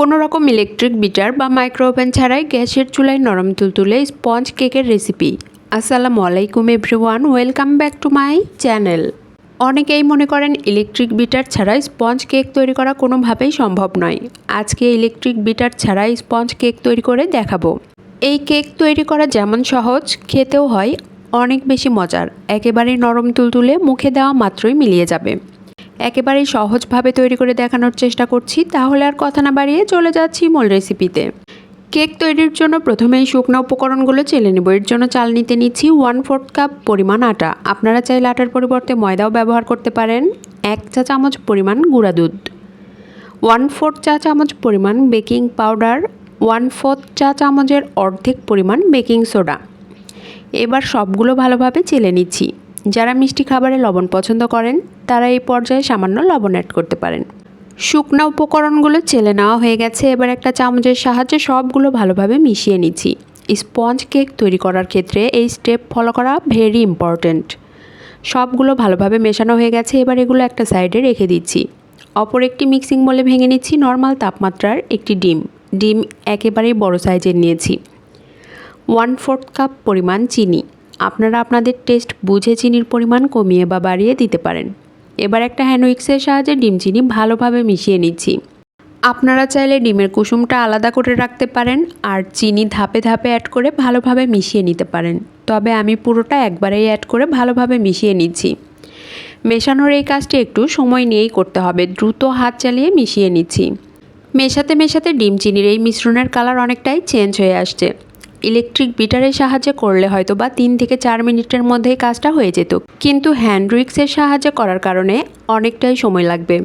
কোনো রকম electric bitter বা মাইক্রো ওভেন ছাড়াই গ্যাসের চুলায় নরম তুলতুলে স্পঞ্জ কেকের রেসিপি আসসালামু আলাইকুম everyone welcome back to my channel অনেকেই মনে করেন ইলেকট্রিক বিটার ছাড়া স্পঞ্জ কেক তৈরি করা কোনোভাবেই সম্ভব নয়। আজকে ইলেকট্রিক বিটার ছাড়া স্পঞ্জ কেক তৈরি করে দেখাবো। এই কেক তৈরি করা যেমন সহজ, খেতেও হয়, অনেক বেশি মজার। একেবারেই নরম তুলতুলে মুখে দেওয়া মাত্রই মিলিয়ে যাবে। একেবারেই সহজভাবে তৈরি করে দেখানোর চেষ্টা করছি, তাহলে আর কথা না বাড়িয়ে চলে যাচ্ছি মূল রেসিপিতে কেক তৈরির জন্য প্রথমেই শুকনো উপকরণগুলো চেলে নেব। এর জন্য চাল নিতে নিচ্ছি ওয়ান ফোর্থ কাপ পরিমাণ আটা। আপনারা চাইলে আটার পরিবর্তে ময়দাও ব্যবহার করতে পারেন। এক চা চামচ পরিমাণ গুঁড়া দুধ। ওয়ান ফোর্থ চা চামচ পরিমাণ বেকিং পাউডার। ওয়ান ফোর্থ চা চামচের অর্ধেক পরিমাণ বেকিং সোডা। এবার সবগুলো ভালোভাবে চেলে নিচ্ছি। যারা মিষ্টি খাবারে লবণ পছন্দ করেন, তারা এই পর্যায়ে সামান্য লবণ অ্যাড করতে পারেন। শুকনা উপকরণগুলো চেলে নেওয়া হয়ে গেছে, এবার একটা চামচের সাহায্যে সবগুলো ভালোভাবে মিশিয়ে নিচ্ছি। স্পঞ্জ কেক তৈরি করার ক্ষেত্রে এই স্টেপ ফলো করা ভেরি ইম্পর্ট্যান্ট সবগুলো ভালোভাবে মেশানো হয়ে গেছে, এবার এগুলো একটা সাইডে রেখে দিচ্ছি। অপর একটি মিক্সিং বলে ভেঙে নিচ্ছি নর্মাল তাপমাত্রার একটি ডিম। ডিম একেবারেই বড় সাইজের নিয়েছি। ওয়ান ফোর্থ কাপ পরিমাণ চিনি। আপনারা আপনাদের টেস্ট বুঝে চিনির পরিমাণ কমিয়ে বা বাড়িয়ে দিতে পারেন। এবার একটা হ্যান্ড উইক্সের সাহায্যে ডিম চিনি ভালোভাবে মিশিয়ে নিচ্ছি। আপনারা চাইলে ডিমের কুসুমটা আলাদা করে রাখতে পারেন আর চিনি ধাপে ধাপে অ্যাড করে ভালোভাবে মিশিয়ে নিতে পারেন। তবে আমি পুরোটা একবারেই অ্যাড করে ভালোভাবে মিশিয়ে নিচ্ছি। মেশানোর এই কাজটি একটু সময় নিয়েই করতে হবে। দ্রুত হাত চালিয়ে মিশিয়ে নিচ্ছি। মেশাতে মেশাতে ডিম চিনির এই মিশ্রণের কালার অনেকটাই চেঞ্জ হয়ে আসছে। ইলেকট্রিক বিটারের সাহায্যে করলে হয়তো বা তিন থেকে চার মিনিটের মধ্যেই কাজটা হয়ে যেত। কিন্তু হ্যান্ড উইক্সের সাহায্যে করার কারণে অনেকটাই সময় লাগবে।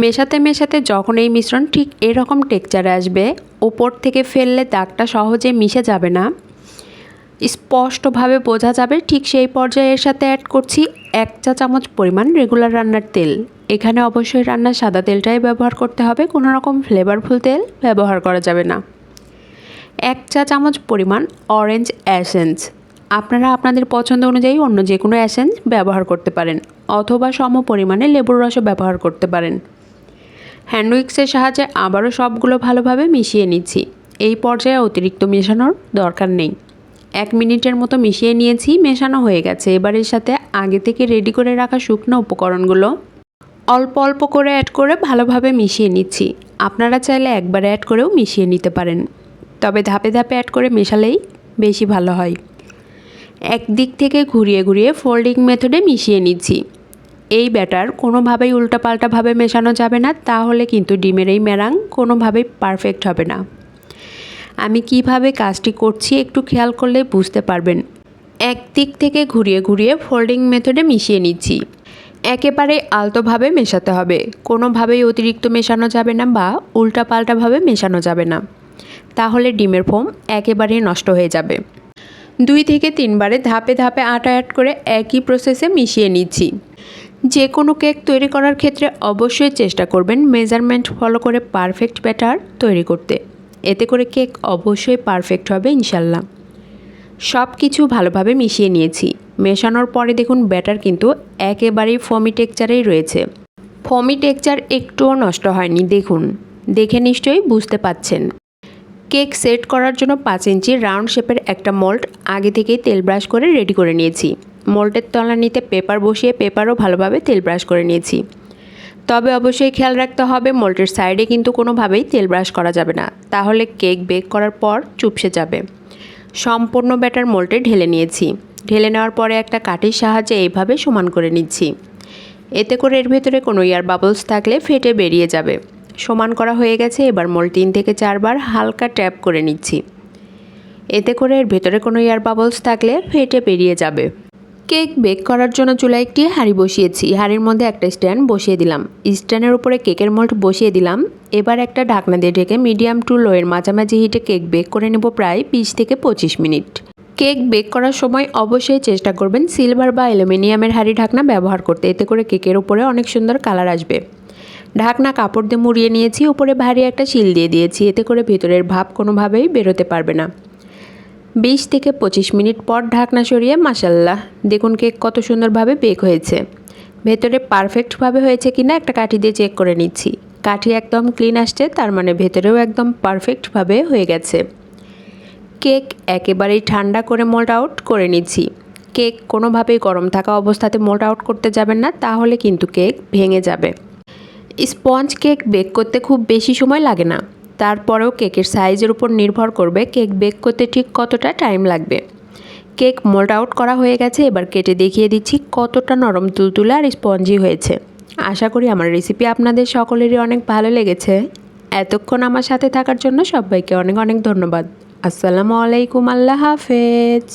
মেশাতে মেশাতে যখন এই মিশ্রণ ঠিক এরকম টেক্সচারে আসবে ওপর থেকে ফেললে দাগটা সহজে মিশে যাবে না। স্পষ্টভাবে বোঝা যাবে ঠিক সেই পর্যায়ে এর সাথে অ্যাড করছি এক চা চামচ পরিমাণ রেগুলার রান্নার তেল। এখানে অবশ্যই রান্নার সাদা তেলটাই ব্যবহার করতে হবে, কোনো রকম ফ্লেভারফুল তেল ব্যবহার করা যাবে না। এক চা চামচ পরিমাণ অরেঞ্জ অ্যাসেন্স আপনারা আপনাদের পছন্দ অনুযায়ী অন্য যে কোনো অ্যাসেন্স ব্যবহার করতে পারেন, অথবা সম পরিমাণে লেবুর রসও ব্যবহার করতে পারেন। হ্যান্ড উইক্সের সাহায্যে আবারও সবগুলো ভালোভাবে মিশিয়ে নিচ্ছি। এই পর্যায়ে অতিরিক্ত মেশানোর দরকার নেই। এক মিনিটের মতো মিশিয়ে নিয়েছি, মেশানো হয়ে গেছে। এবার এর সাথে আগে থেকে রেডি করে রাখা শুকনো উপকরণগুলো অল্প অল্প করে অ্যাড করে ভালোভাবে মিশিয়ে নিচ্ছি। আপনারা চাইলে একবার অ্যাড করেও মিশিয়ে নিতে পারেন। তবে ধাপে ধাপে অ্যাড করে মেশালেই বেশি ভালো হয়। এক দিক থেকে ঘুরিয়ে ঘুরিয়ে ফোল্ডিং মেথডে মিশিয়ে নিচ্ছি। এই ব্যাটার কোনোভাবেই উল্টাপাল্টাভাবে মেশানো যাবে না, তাহলে কিন্তু ডিমের এই ম্যারাং কোনোভাবেই পারফেক্ট হবে না। আমি কীভাবে কাজটি করছি একটু খেয়াল করলে বুঝতে পারবেন। এক দিক থেকে ঘুরিয়ে ঘুরিয়ে ফোল্ডিং মেথডে মিশিয়ে নিচ্ছি। একেবারে আলতোভাবে মেশাতে হবে। কোনোভাবেই অতিরিক্ত মেশানো যাবে না বা উল্টাপাল্টাভাবে মেশানো যাবে না। তাহলে ডিমের ফোম একেবারেই নষ্ট হয়ে যাবে। দুই থেকে তিনবারে ধাপে ধাপে আটা অ্যাড করে একই প্রসেসে মিশিয়ে নিচ্ছি। যে কোনো কেক তৈরি করার ক্ষেত্রে অবশ্যই চেষ্টা করবেন মেজারমেন্ট ফলো করে পারফেক্ট ব্যাটার তৈরি করতে। এতে করে কেক অবশ্যই পারফেক্ট হবে ইনশাল্লাহ সব কিছু ভালোভাবে মিশিয়ে নিয়েছি। মেশানোর পরে দেখুন ব্যাটার কিন্তু একেবারেই ফমি টেক্সচারেই রয়েছে। ফমি টেক্সচার একটুও নষ্ট হয়নি, দেখুন। দেখে নিশ্চয়ই বুঝতে পাচ্ছেন। কেক সেট করার জন্য পাঁচ ইঞ্চি রাউন্ড শেপের একটা মোল্ড আগে থেকেই তেল ব্রাশ করে রেডি করে নিয়েছি। মোল্ডের তলানিতে পেপার বসিয়ে পেপারও ভালোভাবে তেল ব্রাশ করে নিয়েছি। তবে অবশ্যই খেয়াল রাখতে হবে, মোল্ডের সাইডে কিন্তু কোনোভাবেই তেল ব্রাশ করা যাবে না। তাহলে কেক বেক করার পর চুপসে যাবে। সম্পূর্ণ ব্যাটার মোল্ডে ঢেলে নিয়েছি। ঢেলে নেওয়ার পরে একটা কাঠির সাহায্যে এইভাবে সমান করে নিচ্ছি। এতে করে এর ভেতরে কোনো ইয়ার বাবলস থাকলে ফেটে বেরিয়ে যাবে। সমান করা হয়ে গেছে। এবার মোল তিন থেকে চারবার হালকা ট্যাপ করে নিচ্ছি। এতে করে এর ভেতরে কোনো এয়ার বাবলস থাকলে ফেটে বেরিয়ে যাবে। কেক বেক করার জন্য চুলায় একটি হাঁড়ি বসিয়েছি। হাঁড়ির মধ্যে একটা স্ট্যান্ড বসিয়ে দিলাম। স্ট্যান্ডের উপরে কেকের মোল্ড বসিয়ে দিলাম। এবার একটা ঢাকনা দিয়ে ঢেকে মিডিয়াম টু লোয়ের মাঝামাঝি হিটে কেক বেক করে নেব প্রায় বিশ থেকে পঁচিশ মিনিট। কেক বেক করার সময় অবশ্যই চেষ্টা করবেন সিলভার বা অ্যালুমিনিয়ামের হাঁড়ি ঢাকনা ব্যবহার করতে। এতে করে কেকের উপরে অনেক সুন্দর কালার আসবে। ঢাকনা কাপড় দিয়ে মুড়িয়ে নিয়েছি, উপরে ভারী একটা শিল দিয়ে দিয়েছি, এতে করে ভেতরের ভাব কোনোভাবেই বেরোতে পারবে না। বিশ থেকে পঁচিশ মিনিট পর ঢাকনা সরিয়ে মাসাল্লাহ দেখুন কেক কত সুন্দরভাবে বেক হয়েছে। ভেতরে পারফেক্টভাবে হয়েছে কিনা একটা কাঠি দিয়ে চেক করে নিচ্ছি। কাঠি একদম ক্লিন আসছে, তার মানে ভেতরেও একদম পারফেক্টভাবে হয়ে গেছে। কেক একেবারেই ঠান্ডা করে মোল্ড আউট করে নিচ্ছি। কেক কোনোভাবেই গরম থাকা অবস্থাতে মোল্ড আউট করতে যাবেন না, তাহলে কিন্তু কেক ভেঙে যাবে। স্পঞ্জ কেক বেক করতে খুব বেশি সময় লাগে না। তারপরেও কেকের সাইজের উপর নির্ভর করবে কেক বেক করতে ঠিক কতটা টাইম লাগবে। কেক মোল্ড আউট করা হয়ে গেছে, এবার কেটে দেখিয়ে দিচ্ছি কতটা নরম তুলতুলে আর স্পঞ্জি হয়েছে। আশা করি আমার রেসিপি আপনাদের সকলেরই অনেক ভালো লেগেছে। এতক্ষণ আমার সাথে থাকার জন্য সবাইকে অনেক অনেক ধন্যবাদ। আসসালামু আলাইকুম, আল্লাহ হাফেজ।